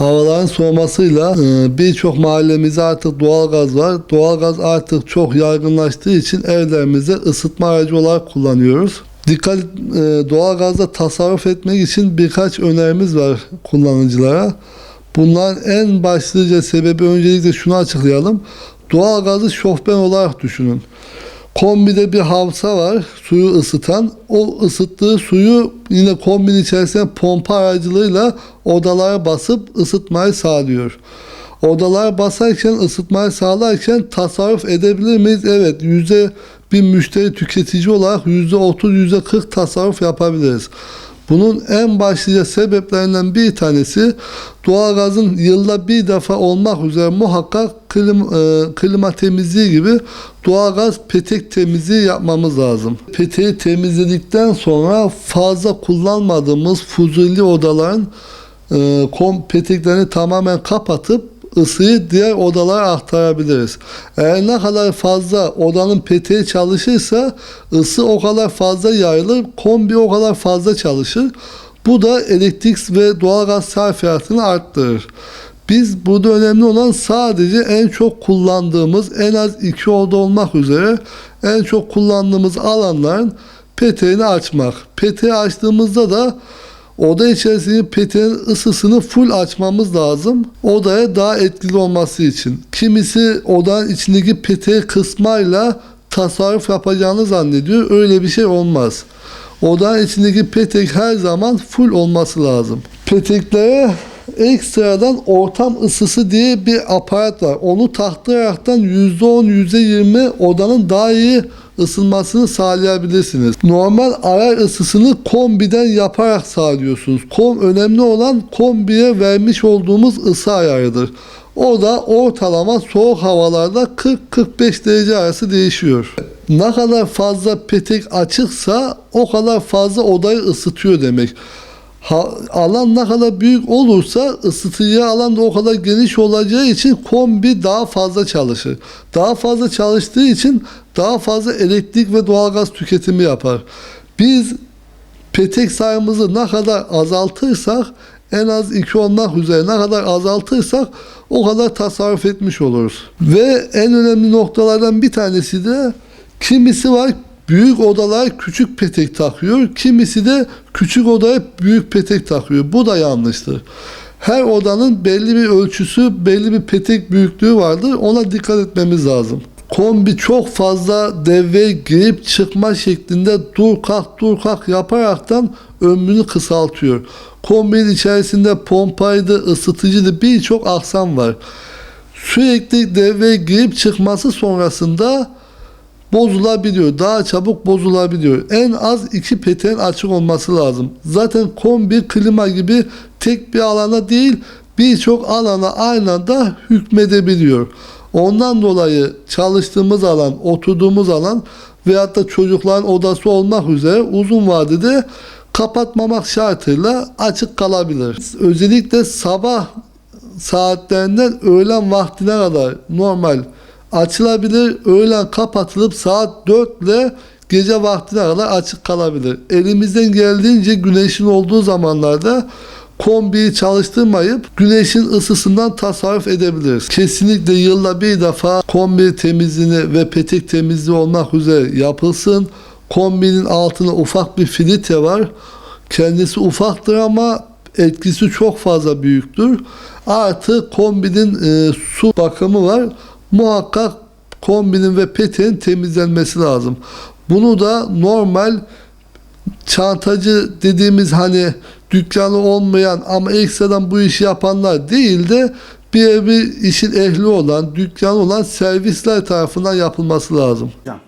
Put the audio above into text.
Havaların soğumasıyla e, birçok mahallemizde artık doğalgaz var. Doğalgaz artık çok yaygınlaştığı için evlerimizde ısıtma aracı olarak kullanıyoruz. Dikkat e, doğalgazda tasarruf etmek için birkaç önerimiz var kullanıcılara. Bunların en başlıca sebebi öncelikle şunu açıklayalım. Doğalgazı şofben olarak düşünün. Kombide bir havza var suyu ısıtan. O ısıttığı suyu yine kombinin içerisine pompa aracılığıyla odalara basıp ısıtmayı sağlıyor. Odalara basarken ısıtmayı sağlarken tasarruf edebilir miyiz? Evet yüzde bir müşteri tüketici olarak yüzde otuz yüzde kırk tasarruf yapabiliriz. Bunun en başlıca sebeplerinden bir tanesi doğalgazın yılda bir defa olmak üzere muhakkak klim, e, klima temizliği gibi doğalgaz petek temizliği yapmamız lazım. Peteği temizledikten sonra fazla kullanmadığımız fuzuli odaların e, peteklerini tamamen kapatıp ısıyı diğer odalara aktarabiliriz. Eğer ne kadar fazla odanın peteği çalışırsa ısı o kadar fazla yayılır, kombi o kadar fazla çalışır. Bu da elektrik ve doğalgaz sarfiyatını arttırır. Biz burada önemli olan sadece en çok kullandığımız en az iki oda olmak üzere en çok kullandığımız alanların peteğini açmak. Peteği açtığımızda da Oda içerisindeki peteğin ısısını full açmamız lazım. Odaya daha etkili olması için. Kimisi odanın içindeki peteği kısmayla tasarruf yapacağını zannediyor. Öyle bir şey olmaz. Odanın içindeki petek her zaman full olması lazım. Peteklere ekstradan ortam ısısı diye bir aparat var. Onu taktıraraktan %10, %20 odanın daha iyi ısınmasını sağlayabilirsiniz. Normal arar ısısını kombiden yaparak sağlıyorsunuz. Kom önemli olan kombiye vermiş olduğumuz ısı ayarıdır. O da ortalama soğuk havalarda 40-45 derece arası değişiyor. Ne kadar fazla petek açıksa o kadar fazla odayı ısıtıyor demek. Alan ne kadar büyük olursa ısıtıcı alan da o kadar geniş olacağı için kombi daha fazla çalışır. Daha fazla çalıştığı için daha fazla elektrik ve doğalgaz tüketimi yapar. Biz petek sayımızı ne kadar azaltırsak en az iki olmak üzere ne kadar azaltırsak o kadar tasarruf etmiş oluruz. Ve en önemli noktalardan bir tanesi de kimisi var büyük odalar küçük petek takıyor. Kimisi de küçük odaya büyük petek takıyor. Bu da yanlıştır. Her odanın belli bir ölçüsü, belli bir petek büyüklüğü vardır. Ona dikkat etmemiz lazım. Kombi çok fazla devreye girip çıkma şeklinde dur kalk dur kalk yaparaktan ömrünü kısaltıyor. Kombinin içerisinde pompaydı, ısıtıcıydı birçok aksam var. Sürekli devreye girip çıkması sonrasında bozulabiliyor. Daha çabuk bozulabiliyor. En az iki peteğin açık olması lazım. Zaten kombi klima gibi tek bir alana değil birçok alana aynı anda hükmedebiliyor. Ondan dolayı çalıştığımız alan, oturduğumuz alan veyahut da çocukların odası olmak üzere uzun vadede kapatmamak şartıyla açık kalabilir. Özellikle sabah saatlerinden öğlen vaktine kadar normal açılabilir. Öğlen kapatılıp saat 4 ile gece vaktine kadar açık kalabilir. Elimizden geldiğince güneşin olduğu zamanlarda kombiyi çalıştırmayıp güneşin ısısından tasarruf edebiliriz. Kesinlikle yılda bir defa kombi temizliğini ve petek temizliği olmak üzere yapılsın. Kombinin altında ufak bir filtre var. Kendisi ufaktır ama etkisi çok fazla büyüktür. Artı kombinin e, su bakımı var muhakkak kombinin ve peteğin temizlenmesi lazım. Bunu da normal çantacı dediğimiz hani dükkanı olmayan ama ekstradan bu işi yapanlar değil de bir bir işin ehli olan, dükkanı olan servisler tarafından yapılması lazım. Hocam